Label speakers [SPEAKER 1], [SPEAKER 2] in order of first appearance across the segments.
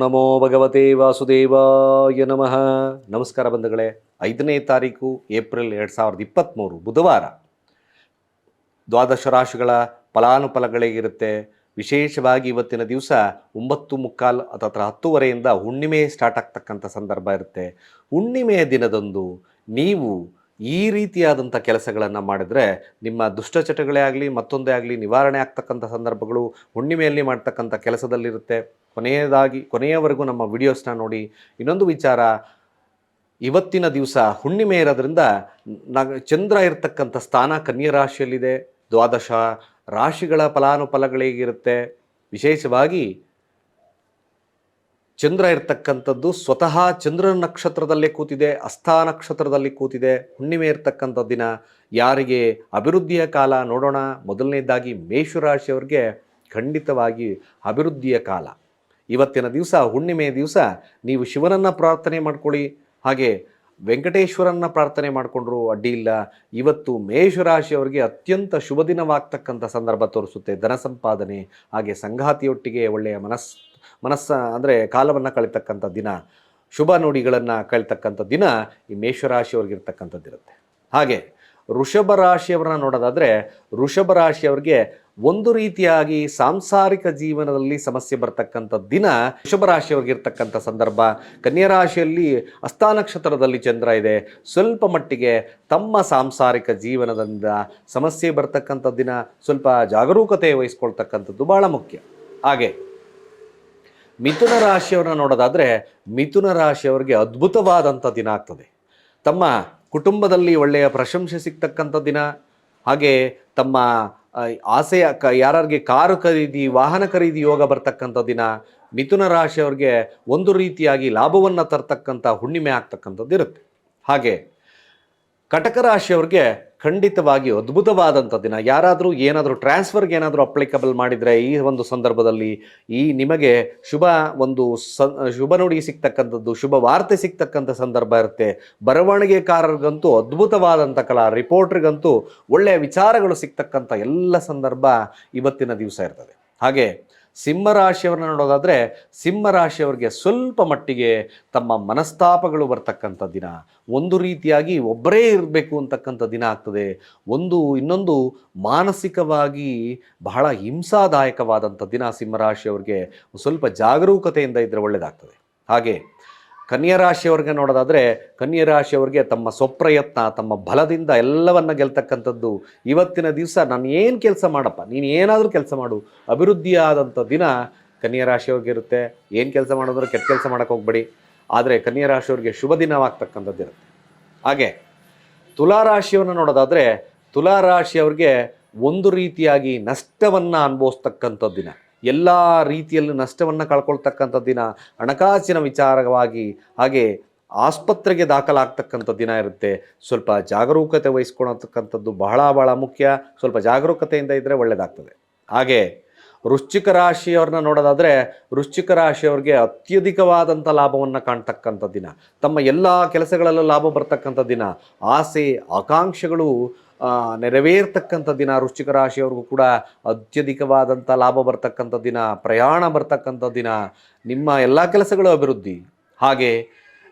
[SPEAKER 1] ನಮೋ ಭಗವತೆ ವಾಸುದೇವಾಯ ನಮಃ. ನಮಸ್ಕಾರ ಬಂಧುಗಳೇ, ಐದನೇ ತಾರೀಕು ಏಪ್ರಿಲ್ ಎರಡು ಸಾವಿರದ ಇಪ್ಪತ್ತ್ಮೂರು ಬುಧವಾರ. ದ್ವಾದಶ ರಾಶಿಗಳ ಫಲಾನುಫಲಗಳಿಗಿರುತ್ತೆ ವಿಶೇಷವಾಗಿ ಇವತ್ತಿನ ದಿವಸ ಒಂಬತ್ತು ಮುಕ್ಕಾಲು ಅಥವಾ ಹತ್ತುವರೆಯಿಂದ ಹುಣ್ಣಿಮೆ ಸ್ಟಾರ್ಟ್ ಆಗ್ತಕ್ಕಂಥ ಸಂದರ್ಭ ಇರುತ್ತೆ. ಹುಣ್ಣಿಮೆಯ ದಿನದಂದು ನೀವು ಈ ರೀತಿಯಾದಂಥ ಕೆಲಸಗಳನ್ನು ಮಾಡಿದರೆ ನಿಮ್ಮ ದುಷ್ಟಚಟಗಳೇ ಆಗಲಿ, ಮತ್ತೊಂದೇ ಆಗಲಿ, ನಿವಾರಣೆ ಆಗ್ತಕ್ಕಂಥ ಸಂದರ್ಭಗಳು ಹುಣ್ಣಿಮೆಯಲ್ಲಿ ಮಾಡ್ತಕ್ಕಂಥ ಕೆಲಸದಲ್ಲಿರುತ್ತೆ. ಕೊನೆಯದಾಗಿ, ಕೊನೆಯವರೆಗೂ ನಮ್ಮ ವಿಡಿಯೋಸ್ನ ನೋಡಿ. ಇನ್ನೊಂದು ವಿಚಾರ, ಇವತ್ತಿನ ದಿವಸ ಹುಣ್ಣಿಮೆ ಇರೋದ್ರಿಂದ ನ, ಚಂದ್ರ ಇರತಕ್ಕಂಥ ಸ್ಥಾನ ಕನ್ಯಾ ರಾಶಿಯಲ್ಲಿದೆ. ದ್ವಾದಶ ರಾಶಿಗಳ ಫಲಾನುಫಲಗಳಿಗಿರುತ್ತೆ. ವಿಶೇಷವಾಗಿ ಚಂದ್ರ ಇರ್ತಕ್ಕಂಥದ್ದು ಸ್ವತಃ ಚಂದ್ರ ನಕ್ಷತ್ರದಲ್ಲೇ ಕೂತಿದೆ, ಅಸ್ಥಾ ನಕ್ಷತ್ರದಲ್ಲಿ ಕೂತಿದೆ. ಹುಣ್ಣಿಮೆ ಇರ್ತಕ್ಕಂಥ ದಿನ. ಯಾರಿಗೆ? ಅಭಿವೃದ್ಧಿಯ ಕಾಲ ನೋಡೋಣ. ಮೊದಲನೇದಾಗಿ ಮೇಷರಾಶಿಯವರಿಗೆ ಖಂಡಿತವಾಗಿ ಅಭಿವೃದ್ಧಿಯ ಕಾಲ. ಇವತ್ತಿನ ದಿವಸ, ಹುಣ್ಣಿಮೆ ದಿವಸ, ನೀವು ಶಿವನನ್ನು ಪ್ರಾರ್ಥನೆ ಮಾಡ್ಕೊಳ್ಳಿ. ಹಾಗೆ ವೆಂಕಟೇಶ್ವರನ್ನ ಪ್ರಾರ್ಥನೆ ಮಾಡಿಕೊಂಡ್ರು ಅಡ್ಡಿ ಇಲ್ಲ. ಇವತ್ತು ಮೇಷರಾಶಿಯವರಿಗೆ ಅತ್ಯಂತ ಶುಭ ದಿನವಾಗ್ತಕ್ಕಂಥ ಸಂದರ್ಭ ತೋರಿಸುತ್ತೆ. ಧನ ಸಂಪಾದನೆ, ಹಾಗೆ ಸಂಗಾತಿಯೊಟ್ಟಿಗೆ ಒಳ್ಳೆಯ ಮನಸ್ ಮನಸ್ಸ ಅಂದರೆ ಕಾಲವನ್ನು ಕಳೀತಕ್ಕಂಥ ದಿನ, ಶುಭ ನುಡಿಗಳನ್ನು ಕಳಿತಕ್ಕಂಥ ದಿನ ಈ ಮೇಷರಾಶಿಯವ್ರಿಗಿರ್ತಕ್ಕಂಥದ್ದಿರುತ್ತೆ. ಹಾಗೆ ವೃಷಭ ರಾಶಿಯವರನ್ನ ನೋಡೋದಾದರೆ ವೃಷಭ ರಾಶಿಯವರಿಗೆ ಒಂದು ರೀತಿಯಾಗಿ ಸಾಂಸಾರಿಕ ಜೀವನದಲ್ಲಿ ಸಮಸ್ಯೆ ಬರ್ತಕ್ಕಂಥ ದಿನ ವೃಷಭ ರಾಶಿಯವ್ರಿಗಿರ್ತಕ್ಕಂಥ ಸಂದರ್ಭ. ಕನ್ಯಾ ರಾಶಿಯಲ್ಲಿ ಚಂದ್ರ ಇದೆ. ಸ್ವಲ್ಪ ಮಟ್ಟಿಗೆ ತಮ್ಮ ಸಾಂಸಾರಿಕ ಜೀವನದಿಂದ ಸಮಸ್ಯೆ ಬರ್ತಕ್ಕಂಥ ದಿನ ಸ್ವಲ್ಪ ಜಾಗರೂಕತೆ ವಹಿಸ್ಕೊಳ್ತಕ್ಕಂಥದ್ದು ಭಾಳ ಮುಖ್ಯ. ಹಾಗೆ ಮಿಥುನ ರಾಶಿಯವ್ರನ್ನ ನೋಡೋದಾದರೆ ಮಿಥುನ ರಾಶಿಯವರಿಗೆ ಅದ್ಭುತವಾದಂಥ ದಿನ ಆಗ್ತದೆ. ತಮ್ಮ ಕುಟುಂಬದಲ್ಲಿ ಒಳ್ಳೆಯ ಪ್ರಶಂಸೆ ಸಿಗ್ತಕ್ಕಂಥ ದಿನ, ಹಾಗೆ ತಮ್ಮ ಆಸೆಯ ಕ ಯಾರಿಗೆ ಕಾರು ಖರೀದಿ, ವಾಹನ ಖರೀದಿ ಯೋಗ ಬರ್ತಕ್ಕಂಥ ದಿನ, ಮಿಥುನ ರಾಶಿಯವ್ರಿಗೆ ಒಂದು ರೀತಿಯಾಗಿ ಲಾಭವನ್ನು ತರ್ತಕ್ಕಂಥ ಹುಣ್ಣಿಮೆ ಆಗ್ತಕ್ಕಂಥದ್ದು ಇರುತ್ತೆ ಹಾಗೆ ಕಟಕ ರಾಶಿಯವ್ರಿಗೆ ಖಂಡಿತವಾಗಿ ಅದ್ಭುತವಾದಂಥ ದಿನ. ಯಾರಾದರೂ ಏನಾದರೂ ಟ್ರಾನ್ಸ್ಫರ್ಗೆ ಏನಾದರೂ ಅಪ್ಲಿಕಬಲ್ ಮಾಡಿದರೆ ಈ ಒಂದು ಸಂದರ್ಭದಲ್ಲಿ ಈ ನಿಮಗೆ ಶುಭ ಒಂದು ಸ, ಶುಭ ನುಡಿ ಸಿಗ್ತಕ್ಕಂಥದ್ದು, ಶುಭ ವಾರ್ತೆ ಸಿಗ್ತಕ್ಕಂಥ ಸಂದರ್ಭ ಇರುತ್ತೆ. ಬರವಣಿಗೆಕಾರರಿಗಂತೂ ಅದ್ಭುತವಾದಂಥ ಕಲಾ ರಿಪೋರ್ಟ್ರಿಗಂತೂ ಒಳ್ಳೆಯ ವಿಚಾರಗಳು ಸಿಗ್ತಕ್ಕಂಥ ಎಲ್ಲ ಸಂದರ್ಭ ಇವತ್ತಿನ ದಿವಸ ಇರ್ತದೆ. ಹಾಗೆ ಸಿಂಹರಾಶಿಯವ್ರನ್ನ ನೋಡೋದಾದರೆ ಸಿಂಹರಾಶಿಯವ್ರಿಗೆ ಸ್ವಲ್ಪ ಮಟ್ಟಿಗೆ ತಮ್ಮ ಮನಸ್ತಾಪಗಳು ಬರ್ತಕ್ಕಂಥ ದಿನ. ಒಂದು ರೀತಿಯಾಗಿ ಒಬ್ಬರೇ ಇರಬೇಕು ಅಂತಕ್ಕಂಥ ದಿನ ಆಗ್ತದೆ. ಒಂದು ಇನ್ನೊಂದು ಮಾನಸಿಕವಾಗಿ ಬಹಳ ಹಿಂಸಾದಾಯಕವಾದಂಥ ದಿನ ಸಿಂಹರಾಶಿಯವ್ರಿಗೆ ಸ್ವಲ್ಪ ಜಾಗರೂಕತೆಯಿಂದ ಇದ್ದರೆ ಒಳ್ಳೆಯದಾಗ್ತದೆ ಹಾಗೆ ಕನ್ಯಾ ರಾಶಿಯವ್ರಿಗೆ ನೋಡೋದಾದರೆ, ಕನ್ಯಾ ರಾಶಿಯವ್ರಿಗೆ ತಮ್ಮ ಸ್ವಪ್ರಯತ್ನ, ತಮ್ಮ ಬಲದಿಂದ ಎಲ್ಲವನ್ನು ಗೆಲ್ತಕ್ಕಂಥದ್ದು ಇವತ್ತಿನ ದಿವಸ ನಾನು ಏನು ಕೆಲಸ ಮಾಡಪ್ಪ, ನೀನು ಏನಾದರೂ ಕೆಲಸ ಮಾಡು. ಅಭಿವೃದ್ಧಿಯಾದಂಥ ದಿನ ಕನ್ಯಾ ರಾಶಿಯವ್ರಿಗೆ ಇರುತ್ತೆ. ಏನು ಕೆಲಸ ಮಾಡೋದ್ರೆ ಕೆಟ್ಟ ಕೆಲಸ ಮಾಡೋಕ್ಕೆ ಹೋಗ್ಬೇಡಿ. ಆದರೆ ಕನ್ಯಾ ರಾಶಿಯವ್ರಿಗೆ ಶುಭ ದಿನವಾಗ್ತಕ್ಕಂಥದ್ದು ಇರುತ್ತೆ ಹಾಗೆ ತುಲಾರಾಶಿಯನ್ನು ನೋಡೋದಾದರೆ ತುಲಾರಾಶಿಯವ್ರಿಗೆ ಒಂದು ರೀತಿಯಾಗಿ ನಷ್ಟವನ್ನು ಅನುಭವಿಸ್ತಕ್ಕಂಥ ದಿನ. ಎಲ್ಲ ರೀತಿಯಲ್ಲೂ ನಷ್ಟವನ್ನು ಕಳ್ಕೊಳ್ತಕ್ಕಂಥ ದಿನ, ಹಣಕಾಸಿನ ವಿಚಾರವಾಗಿ ಹಾಗೆ ಆಸ್ಪತ್ರೆಗೆ ದಾಖಲಾಗ್ತಕ್ಕಂಥ ದಿನ ಇರುತ್ತೆ. ಸ್ವಲ್ಪ ಜಾಗರೂಕತೆ ವಹಿಸ್ಕೊಳತಕ್ಕಂಥದ್ದು ಬಹಳ ಬಹಳ ಮುಖ್ಯ. ಸ್ವಲ್ಪ ಜಾಗರೂಕತೆಯಿಂದ ಇದ್ದರೆ ಒಳ್ಳೆಯದಾಗ್ತದೆ ಹಾಗೆ ವೃಶ್ಚಿಕ ರಾಶಿಯವ್ರನ್ನ ನೋಡೋದಾದರೆ ವೃಶ್ಚಿಕ ರಾಶಿಯವ್ರಿಗೆ ಅತ್ಯಧಿಕವಾದಂಥ ಲಾಭವನ್ನು ಕಾಣ್ತಕ್ಕಂಥ ದಿನ. ತಮ್ಮ ಎಲ್ಲ ಕೆಲಸಗಳಲ್ಲೂ ಲಾಭ ಬರ್ತಕ್ಕಂಥ ದಿನ. ಆಸೆ, ಆಕಾಂಕ್ಷೆಗಳು ನೆರವೇರ್ತಕ್ಕಂಥ ದಿನ, ವೃಶ್ಚಿಕ ರಾಶಿಯವ್ರಿಗೂ ಕೂಡ ಅತ್ಯಧಿಕವಾದಂಥ ಲಾಭ ಬರ್ತಕ್ಕಂಥ ದಿನ, ಪ್ರಯಾಣ ಬರ್ತಕ್ಕಂಥ ದಿನ, ನಿಮ್ಮ ಎಲ್ಲ ಕೆಲಸಗಳು ಅಭಿವೃದ್ಧಿ. ಹಾಗೆ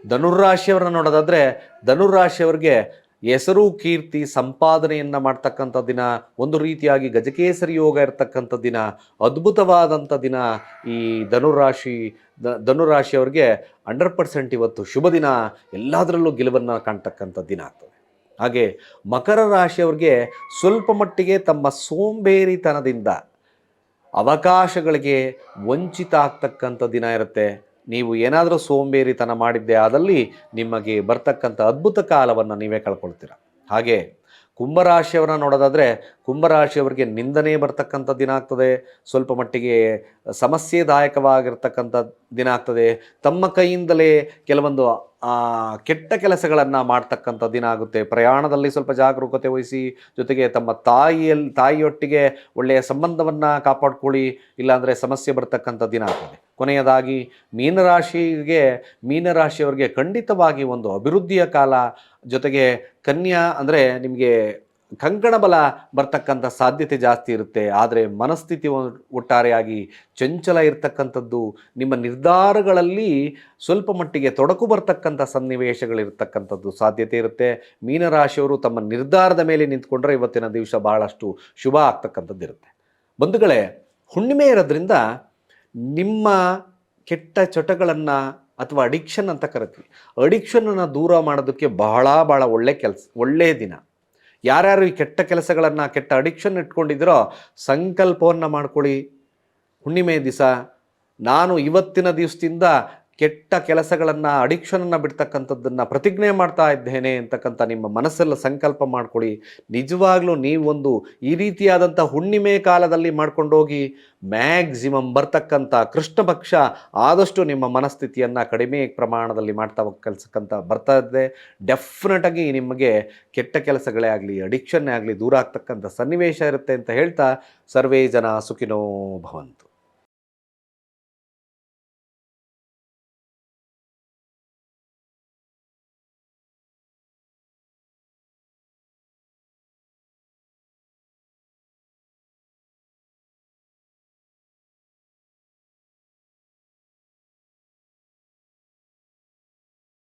[SPEAKER 1] ಧನುರ್ರಾಶಿಯವ್ರನ್ನ ನೋಡೋದಾದರೆ ಧನುರಾಶಿಯವ್ರಿಗೆ ಹೆಸರು, ಕೀರ್ತಿ, ಸಂಪಾದನೆಯನ್ನು ಮಾಡ್ತಕ್ಕಂಥ ದಿನ, ಒಂದು ರೀತಿಯಾಗಿ ಗಜಕೇಸರಿ ಯೋಗ ಇರತಕ್ಕಂಥ ದಿನ, ಅದ್ಭುತವಾದಂಥ ದಿನ ಈ ಧನುರಾಶಿ ದ ಧನುರಾಶಿಯವ್ರಿಗೆ ಹಂಡ್ರೆಡ್ ಪರ್ಸೆಂಟ್ ಇವತ್ತು ಶುಭ ದಿನ, ಎಲ್ಲದರಲ್ಲೂ ಗೆಲುವನ್ನು ಕಾಣ್ತಕ್ಕಂಥ ದಿನ ಆಗ್ತದೆ. ಹಾಗೆ ಮಕರ ರಾಶಿಯವ್ರಿಗೆ ಸ್ವಲ್ಪ ಮಟ್ಟಿಗೆ ತಮ್ಮ ಸೋಂಬೇರಿತನದಿಂದ ಅವಕಾಶಗಳಿಗೆ ವಂಚಿತ ಆಗ್ತಕ್ಕಂಥ ದಿನ ಇರುತ್ತೆ. ನೀವು ಏನಾದರೂ ಸೋಂಬೇರಿತನ ಮಾಡಿದ್ದೆ ಆದಲ್ಲಿ ನಿಮಗೆ ಬರ್ತಕ್ಕಂಥ ಅದ್ಭುತ ಕಾಲವನ್ನು ನೀವೇ ಕಳ್ಕೊಳ್ತೀರ. ಹಾಗೆ ಕುಂಭರಾಶಿಯವರನ್ನ ನೋಡೋದಾದರೆ ಕುಂಭರಾಶಿಯವರಿಗೆ ನಿಂದನೆ ಬರ್ತಕ್ಕಂಥ ದಿನ ಆಗ್ತದೆ. ಸ್ವಲ್ಪ ಮಟ್ಟಿಗೆ ಸಮಸ್ಯೆದಾಯಕವಾಗಿರ್ತಕ್ಕಂಥ ದಿನ ಆಗ್ತದೆ. ತಮ್ಮ ಕೈಯಿಂದಲೇ ಕೆಲವೊಂದು ಕೆಟ್ಟ ಕೆಲಸಗಳನ್ನು ಮಾಡ್ತಕ್ಕಂಥ ದಿನ ಆಗುತ್ತೆ. ಪ್ರಯಾಣದಲ್ಲಿ ಸ್ವಲ್ಪ ಜಾಗರೂಕತೆ ವಹಿಸಿ, ಜೊತೆಗೆ ತಮ್ಮ ತಾಯಿಯಲ್ಲಿ ತಾಯಿಯೊಟ್ಟಿಗೆ ಒಳ್ಳೆಯ ಸಂಬಂಧವನ್ನು ಕಾಪಾಡ್ಕೊಳ್ಳಿ, ಇಲ್ಲಾಂದರೆ ಸಮಸ್ಯೆ ಬರ್ತಕ್ಕಂಥ ದಿನ ಆಗ್ತದೆ. ಕೊನೆಯದಾಗಿ ಮೀನರಾಶಿಗೆ, ಮೀನರಾಶಿಯವರಿಗೆ ಖಂಡಿತವಾಗಿ ಒಂದು ಅಭಿವೃದ್ಧಿಯ ಕಾಲ ಜೊತೆಗೆ ಕನ್ಯಾ ಅಂದರೆ ನಿಮಗೆ ಕಂಕಣ ಬಲ ಬರ್ತಕ್ಕಂಥ ಸಾಧ್ಯತೆ ಜಾಸ್ತಿ ಇರುತ್ತೆ. ಆದರೆ ಮನಸ್ಥಿತಿ ಒಟ್ಟಾರೆಯಾಗಿ ಚಂಚಲ ಇರತಕ್ಕಂಥದ್ದು, ನಿಮ್ಮ ನಿರ್ಧಾರಗಳಲ್ಲಿ ಸ್ವಲ್ಪ ಮಟ್ಟಿಗೆ ತೊಡಕು ಬರ್ತಕ್ಕಂಥ ಸನ್ನಿವೇಶಗಳಿರ್ತಕ್ಕಂಥದ್ದು ಸಾಧ್ಯತೆ ಇರುತ್ತೆ. ಮೀನರಾಶಿಯವರು ತಮ್ಮ ನಿರ್ಧಾರದ ಮೇಲೆ ನಿಂತ್ಕೊಂಡ್ರೆ ಇವತ್ತಿನ ದಿವಸ ಬಹಳಷ್ಟು ಶುಭ ಆಗ್ತಕ್ಕಂಥದ್ದು ಇರುತ್ತೆ ಬಂಧುಗಳೇ ಹುಣ್ಣಿಮೆ ಇರೋದ್ರಿಂದ ನಿಮ್ಮ ಕೆಟ್ಟ ಚಟಗಳನ್ನು ಅಥವಾ ಅಡಿಕ್ಷನ್ ಅಂತ ಕರಿತೀವಿ. ಅಡಿಕ್ಷನನ್ನು ದೂರ ಮಾಡೋದಕ್ಕೆ ಬಹಳ ಭಾಳ ಒಳ್ಳೆ ಕೆಲಸ ಒಳ್ಳೆಯ ದಿನ. ಯಾರ್ಯಾರು ಈ ಕೆಟ್ಟ ಕೆಲಸಗಳನ್ನು, ಕೆಟ್ಟ ಅಡಿಕ್ಷನ್ ಇಟ್ಕೊಂಡಿದ್ದೀರೋ ಸಂಕಲ್ಪವನ್ನು ಮಾಡ್ಕೊಳ್ಳಿ. ಹುಣ್ಣಿಮೆ ದಿವಸ ನಾನು ಇವತ್ತಿನ ದಿವಸದಿಂದ ಕೆಟ್ಟ ಕೆಲಸಗಳನ್ನು, ಅಡಿಕ್ಷನನ್ನು ಬಿಡ್ತಕ್ಕಂಥದ್ದನ್ನು ಪ್ರತಿಜ್ಞೆ ಮಾಡ್ತಾ ಇದ್ದೇನೆ ಅಂತಕ್ಕಂಥ ನಿಮ್ಮ ಮನಸ್ಸೆಲ್ಲ ಸಂಕಲ್ಪ ಮಾಡಿಕೊಳ್ಳಿ. ನಿಜವಾಗ್ಲೂ ನೀವೊಂದು ಈ ರೀತಿಯಾದಂಥ ಹುಣ್ಣಿಮೆ ಕಾಲದಲ್ಲಿ ಮಾಡ್ಕೊಂಡೋಗಿ ಮ್ಯಾಕ್ಸಿಮಮ್ ಬರ್ತಕ್ಕಂಥ ಕೃಷ್ಣ ಪಕ್ಷ ಆದಷ್ಟು ನಿಮ್ಮ ಮನಸ್ಥಿತಿಯನ್ನು ಕಡಿಮೆ ಪ್ರಮಾಣದಲ್ಲಿ ಮಾಡ್ತಾ ಕಲ್ಸಕ್ಕಂಥ ಬರ್ತಾ ಇದೆ. ಡೆಫಿನೆಟಾಗಿ ನಿಮಗೆ ಕೆಟ್ಟ ಕೆಲಸಗಳೇ ಆಗಲಿ ಅಡಿಕ್ಷನ್ನೇ ಆಗಲಿ ದೂರ ಆಗ್ತಕ್ಕಂಥ ಸನ್ನಿವೇಶ ಇರುತ್ತೆ ಅಂತ ಹೇಳ್ತಾ ಸರ್ವೇ ಜನ ಸುಖಿನೋ ಭವಂತು.